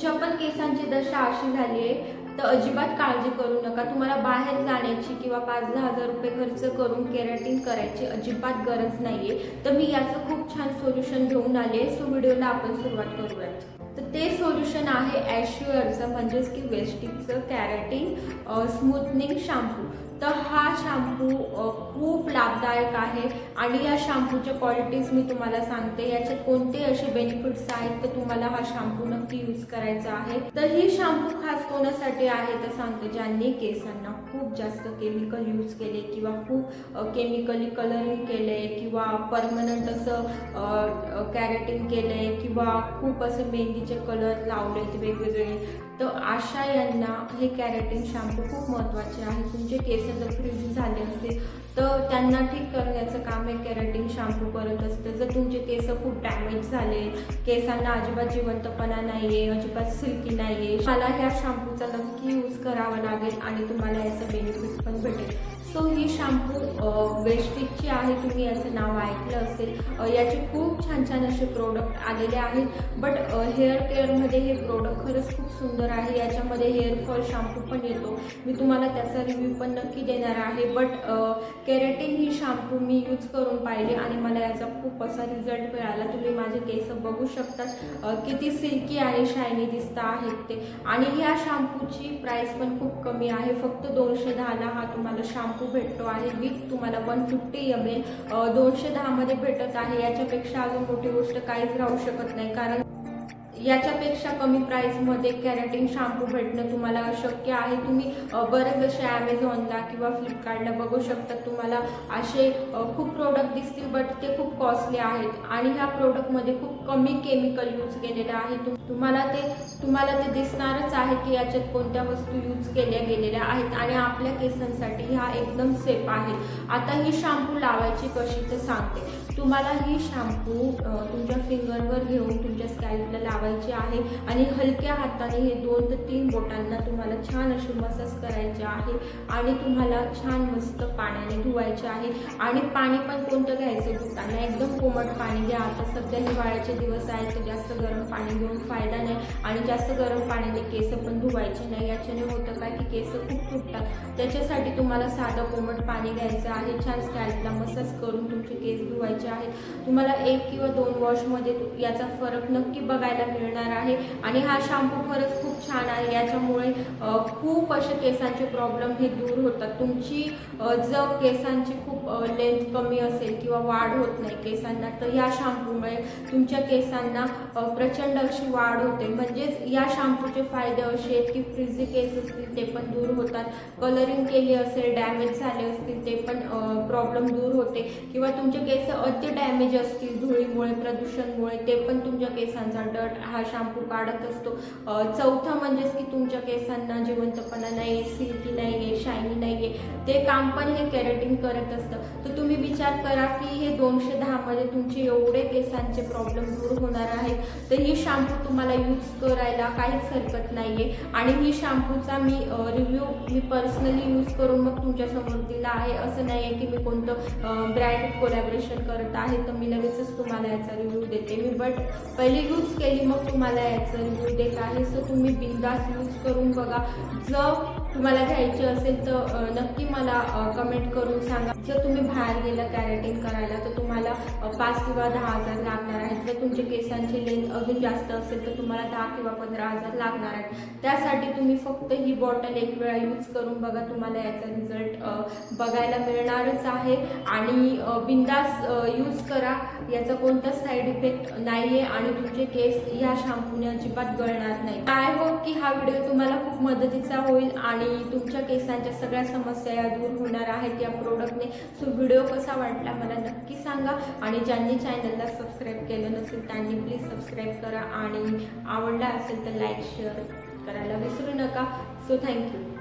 तुमच्या पण केसांची दशा अशी झाली आहे तर अजिबात काळजी करू नका. तुम्हाला बाहेर जाण्याची किंवा पाच दहा हजार रुपये खर्च करून केराटिन करायची अजिबात गरज नाहीये. तर मी याचं खूप छान सोल्युशन घेऊन आले सो व्हिडिओला आपण सुरुवात करूयात. तर ते सोल्युशन आहे ॲश्युअरचं म्हणजेच की वेस्टिकचं कॅरेटिन स्मूथनिंग शॅम्पू तर हा शॅम्पू खूप लाभदायक आहे. आणि या शॅम्पूच्या क्वालिटीज मी तुम्हाला सांगते. याचे कोणते असे बेनिफिट्स आहेत तर तुम्हाला हा शॅम्पू नक्की यूज करायचा आहे. तर ही शॅम्पू खास कोणासाठी आहे तर सांगते. ज्यांनी केसांना खूप जास्त केमिकल यूज केले किंवा खूप केमिकली कलरिंग केले किंवा परमनंट असं कॅरेटिंग केले किंवा खूप असे मेहंदीचे कलर लावलेत वेगवेगळे. तर अशा यांना हे कॅरेटिन शॅम्पू खूप महत्त्वाचे आहे. तुमचे केस जर फ्रीज झाले असतील तर त्यांना ठीक करण्याचं काम हे कॅरेटिन शॅम्पू करत असते. जर तुमचे केस खूप डॅमेज झाले केसांना अजिबात जिवंतपणा नाहीये अजिबात सिल्की नाहीये मला ह्या शॅम्पूचा नक्की यूज करावा लागेल आणि तुम्हाला याचं बेनिफिट पण भेटेल. सो ही शॅम्पू वेस्टिकची uh, आहे. तुम्ही याचं नाव ऐकलं असेल. याचे खूप छान छान असे प्रोडक्ट आलेले आहेत. बट हेअर केअरमध्ये हे प्रोडक्ट खरंच खूप सुंदर आहे. याच्यामध्ये हेअर फॉल शॅम्पू पण येतो. मी तुम्हाला त्याचा रिव्ह्यू पण नक्की देणार आहे. बट केरेटिन ही शॅम्पू मी यूज करून पाहिले आणि मला याचा खूप असा रिझल्ट मिळाला. माझे केस बघू शकतात. किती सिल्की आणि शायनी दिसता आहेत ते. आणि ह्या शॅम्पूची प्राइस पण खूप कमी आहे. फक्त दोनशे दहाला हा तुम्हाला शॅम्पू भेटतो आहे. विथ तुम्हाला वन फिफ्टी एम एल दोनशे दहामध्ये भेटत आहे. याच्यापेक्षा अजून मोठी गोष्ट काहीच राहू शकत नाही. कारण याच्यापेक्षा कमी प्राईसमध्ये कॅरेटिन शॅम्पू भेटणं तुम्हाला अशक्य आहे? तुम्ही बरेच असे ॲमेझॉनला किंवा फ्लिपकार्टला बघू शकता. तुम्हाला असे खूप प्रोडक्ट दिसतील बट ते खूप कॉस्टली आहेत. आणि ह्या प्रोडक्टमध्ये खूप कमी केमिकल यूज केलेलं आहे. तुम्हाला ते तुम्हाला ते दिसणारच आहे की याच्यात कोणत्या वस्तू यूज केल्या गेलेल्या आहेत. आणि आपल्या केसांसाठी हा एकदम सेफ आहे आता ही शॅम्पू लावायची कशी ते सांगते. तुम्हाला ही शॅम्पू तुमच्या फिंगरवर घेऊन तुमच्या स्कॅल्पला लावायची आहे आणि हलक्या हाताने हे दोन ते तीन बोटांना तुम्हाला छान अशी मसाज करायचे आहे आणि तुम्हाला छान मस्त पाण्याने धुवायचे आहे. आणि पाणी पण कोणतं घ्यायचं बोटांना एकदम कोमट पाणी घ्या. आता सध्या हिवाळ्याचे दिवस आहेत तर जास्त गरम पाणी घेऊन फायदा नाही आणि जास्त गरम पाण्याने केस पण धुवायचे नाही. याच्याने होतं काय की केस खूप तुटतात त्याच्यासाठी तुम्हाला साधं कोमट पाणी घ्यायचं आहे. छान स्कॅल्पला मसाज करून तुमचे केस धुवायचे आहेत तुम्हाला एक किंवा दोन वॉशमध्ये याचा फरक नक्की बघायला मिळणार आहे. आणि हा शॅम्पू खरंच खूप छान आहे. याच्यामुळे खूप असे केसांचे प्रॉब्लेम हे दूर होतात. तुमची जर केसांची खूप लेंथ कमी असेल किंवा वाढ होत नाही केसांना तर या शॅम्पूमुळे तुमच्या केसांना प्रचंड अशी वाढ होते. म्हणजेच या शॅम्पूचे फायदे असे आहेत की फ्रिजी केस असतील ते पण दूर होतात. कलरिंग केली असेल डॅमेज झाले असतील ते पण प्रॉब्लेम दूर होते. किंवा तुमचे केस अति डॅमेज असतील? धुळीमुळे प्रदूषणमुळे ते पण तुमच्या केसांचा डट हा शॅम्पू काढत असतो. चौथा चौथं म्हणजेच की तुमच्या केसांना जिवंतपणा नाही आहे सिल्की नाही आहे शायनी नाही आहे ते काम पण हे केरेटिन करत असतं. तर तुम्ही विचार करा की हे दोनशे दहामध्ये तुमचे एवढे केसांचे प्रॉब्लेम दूर होणार तर ही शॅम्पू तुम्हाला यूज करायला काहीच हरकत नाही आहे आणि ही शॅम्पूचा मी रिव्ह्यू मी पर्सनली यूज करून मग तुमच्यासमोर दिला आहे. असं नाही आहे की मी कोणतं ब्रँड कोलॅबरेशन करत आहे तर मी लगेचच तुम्हाला याचा रिव्ह्यू देते मी. बट पहिले यूज केली मग तुम्हाला याचा रिव्ह्यू देत आहे. सो तुम्ही बिंदास यूज करून बघा. जर तुम्हाला घ्यायची असेल तर नक्की मला कमेंट करून सांगा. जर तुम्ही बाहेर गेला कॅरेटिंग करायला तर तुम्हाला पाच किंवा दहा हजार लागणार आहेत. जर तुमच्या केसांची लेंथ अजून जास्त असेल तर तुम्हाला दहा किंवा पंधरा हजार लागणार आहेत. त्यासाठी तुम्ही फक्त ही बॉटल एक वेळा यूज करून बघा. तुम्हाला याचा रिझल्ट बघायला मिळणारच आहे. आणि बिंदास यूज करा. याचा कोणताच साईड इफेक्ट नाहीये आणि तुमचे केस ह्या शॅम्पूने अजिबात गळणार नाही. आय होप की हा व्हिडिओ तुम्हाला खूप मदतीचा होईल आणि आणि तुमच्या केसांच्या सगळ्या समस्या या दूर होणार आहेत या प्रोडक्टने सो व्हिडिओ कसा वाटला मला नक्की सांगा. आणि ज्यांनी चॅनलला सबस्क्राईब केलं नसेल त्यांनी प्लीज सबस्क्राईब करा. आणि आवडला असेल तर लाईक शेअर करायला विसरू नका. So thank you